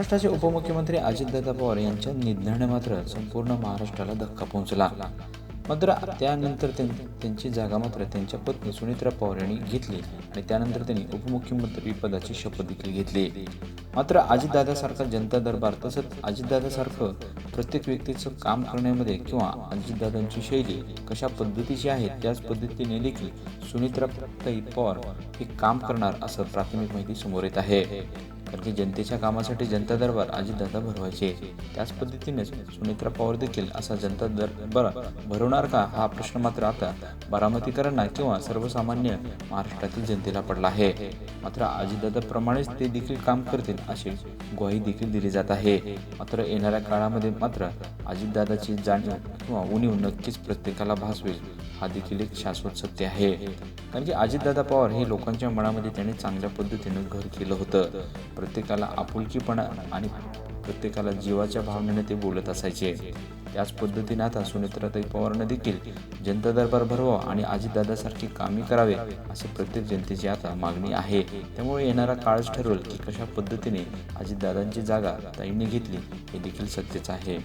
महाराष्ट्राचे उपमुख्यमंत्री अजितदादा पवार यांच्या निधनाने मात्र संपूर्ण महाराष्ट्राला धक्का पोहोचला. मात्र त्यानंतर त्यां- त्यांची जागा मात्र त्यांच्या पत्नी सुनित्रा पवार यांनी घेतली आणि त्यानंतर त्यांनी उपमुख्यमंत्री पदाची शपथ देखील घेतली. मात्र अजितदादासारखा जनता दरबार तसंच अजितदादासारखं प्रत्येक व्यक्तीचं काम करण्यामध्ये किंवा अजितदादांची शैली कशा पद्धतीची आहे त्याच पद्धतीने देखील सुनित्रा पवार हे काम करणार असं प्राथमिक माहिती समोर येत आहे. कारण की जनतेच्या कामासाठी जनता दरबार अजितदादा भरवायचे. त्याच पद्धतीनेच सुमित्रा पवार देखील असा जनता दरबार भरवणार का हा प्रश्न मात्र आता बारामतीकरांना किंवा सर्वसामान्य महाराष्ट्रातील जनतेला पडला आहे. मात्र अजितदादाप्रमाणेच ते देखील काम करतील अशी ग्वाही देखील दिली जात आहे. मात्र येणाऱ्या काळामध्ये मात्र अजितदादाची जाणीव किंवा उणीव नक्कीच प्रत्येकाला भासवेल हा देखील एक शाश्वत सत्य आहे. कारण की अजितदादा पवार हे लोकांच्या मनामध्ये त्यांनी चांगल्या पद्धतीने घर केलं होतं. प्रत्येकाला आपुलकीपणा आणि प्रत्येकाला जीवाच्या भावनेने ते बोलत असायचे. त्याच पद्धतीने आता सुनेत्राताई पवारनं देखील जनता दरबार भरवा आणि आजीदादासारखे कामे करावे असे प्रत्येक जनतेची आता मागणी आहे. त्यामुळे येणारा काळच ठरवेल की कशा पद्धतीने आजीदादांची जागा ताईंनी घेतली हे देखील सत्यच आहे.